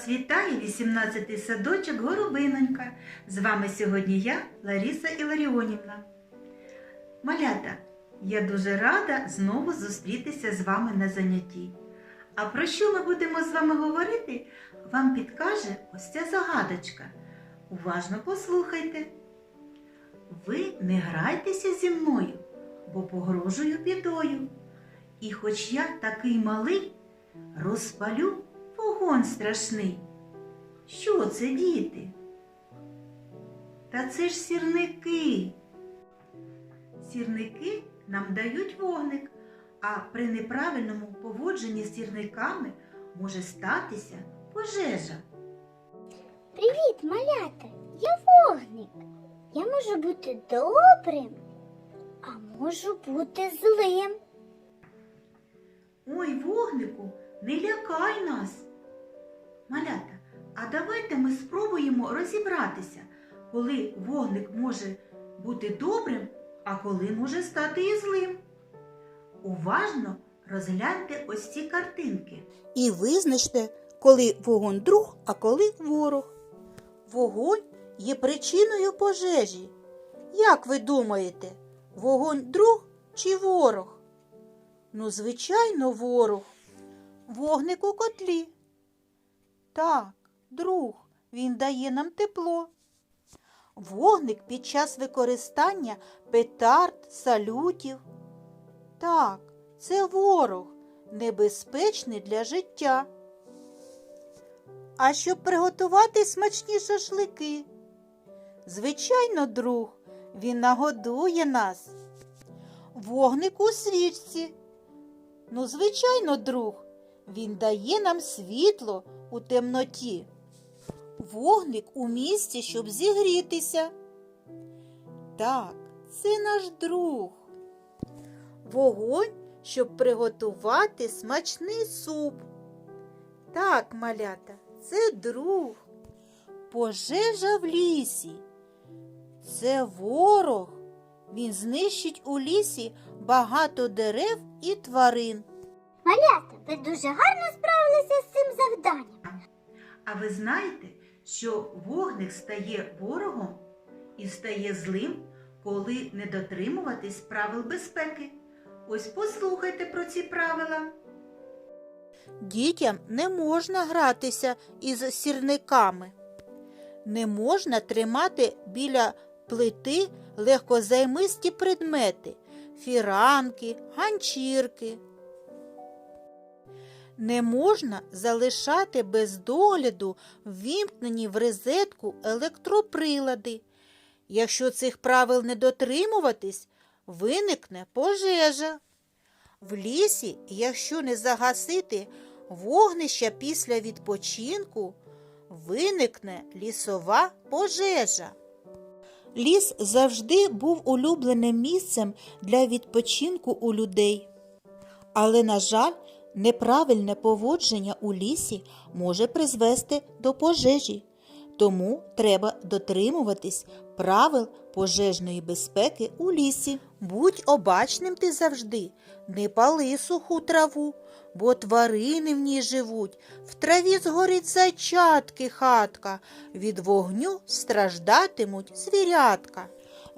Вас вітає 18-й садочок Горобинонька. З вами сьогодні я, Лариса Іларіонівна. Малята, я дуже рада знову зустрітися з вами на занятті. А про що ми будемо з вами говорити, вам підкаже ось ця загадочка. Уважно послухайте. Ви не грайтеся зі мною, бо погрожую бідою. І хоч я такий малий, розпалю вогонь страшний. Що це, діти? Та це ж сірники. Сірники нам дають вогник, а при неправильному поводженні з сірниками може статися пожежа. Привіт, малята! Я вогник. Я можу бути добрим, а можу бути злим. Ой, вогнику, не лякай нас. Малята, а давайте ми спробуємо розібратися, коли вогник може бути добрим, а коли може стати і злим. Уважно розгляньте ось ці картинки. І визначте, коли вогонь друг, а коли ворог. Вогонь є причиною пожежі. Як ви думаєте, вогонь друг чи ворог? Ну, звичайно, ворог. Вогник у котлі. Так, друг, він дає нам тепло. Вогник під час використання петард, салютів. Так, це ворог, небезпечний для життя. А щоб приготувати смачні шашлики. Звичайно, друг, він нагодує нас. Вогник у свічці. Ну, звичайно, друг, він дає нам світло у темноті. Вогник у місці, щоб зігрітися. Так, це наш друг. Вогонь, щоб приготувати смачний суп. Так, малята, це друг. Пожежа в лісі. Це ворог. Він знищить у лісі багато дерев і тварин. Малята, ви дуже гарно справилися з цим завданням. А ви знаєте, що вогник стає ворогом і стає злим, коли не дотримуватись правил безпеки. Ось послухайте про ці правила. Дітям не можна гратися із сірниками. Не можна тримати біля плити легкозаймисті предмети, фіранки, ганчірки. Не можна залишати без догляду ввімкнені в розетку електроприлади. Якщо цих правил не дотримуватись, виникне пожежа. В лісі, якщо не загасити вогнища після відпочинку, виникне лісова пожежа. Ліс завжди був улюбленим місцем для відпочинку у людей. Але, на жаль, неправильне поводження у лісі може призвести до пожежі. Тому треба дотримуватись правил пожежної безпеки у лісі. Будь обачним ти завжди, не пали суху траву, бо тварини в ній живуть. В траві згорить зачатки хатка, від вогню страждатимуть звірятка.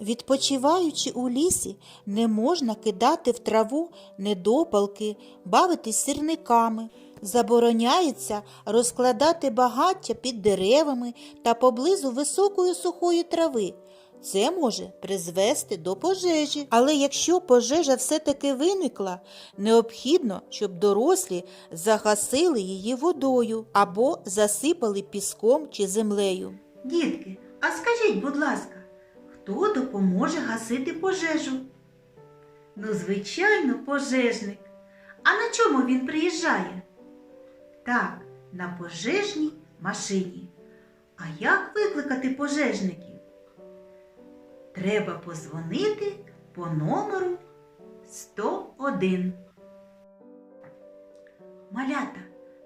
Відпочиваючи у лісі, не можна кидати в траву недопалки, бавитись сірниками. Забороняється розкладати багаття під деревами та поблизу високої сухої трави. Це може призвести до пожежі. Але якщо пожежа все-таки виникла, необхідно, щоб дорослі загасили її водою або засипали піском чи землею. Дітки, а скажіть, будь ласка, хто допоможе гасити пожежу? Ну, звичайно, пожежник. А на чому він приїжджає? Так, на пожежній машині. А як викликати пожежників? Треба позвонити по номеру 101. Малята,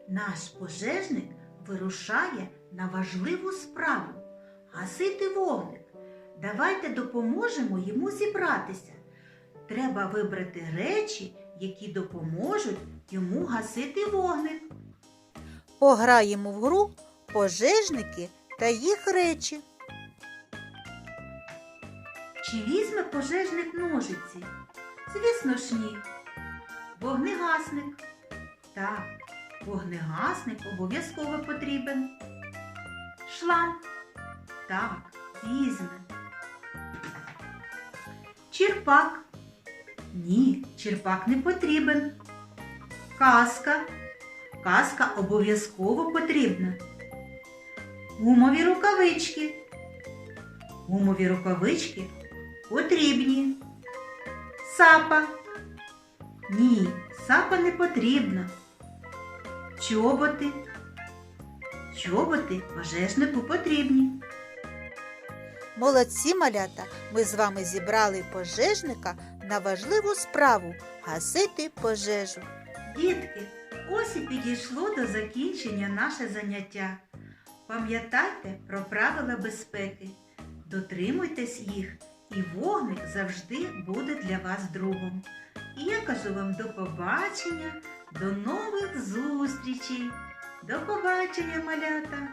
наш пожежник вирушає на важливу справу гасити вогник. Давайте допоможемо йому зібратися. Треба вибрати речі, які допоможуть йому гасити вогник. Пограємо в гру пожежники та їх речі. Чи візьме пожежник ножиці? Звісно ж ні. Вогнегасник. Так, вогнегасник обов'язково потрібен. Шланг. Так, візьме. Черпак. Ні, черпак не потрібен. Каска. Каска обов'язково потрібна. Гумові рукавички. Гумові рукавички потрібні. Сапа. Ні, сапа не потрібна. Чоботи. Чоботи пожежнику потрібні. Молодці малята, ми з вами зібрали пожежника на важливу справу гасити пожежу. Дітки, ось і підійшло до закінчення наше заняття. Пам'ятайте про правила безпеки, дотримуйтесь їх, і вогник завжди буде для вас другом. І я кажу вам до побачення, до нових зустрічей. До побачення, малята!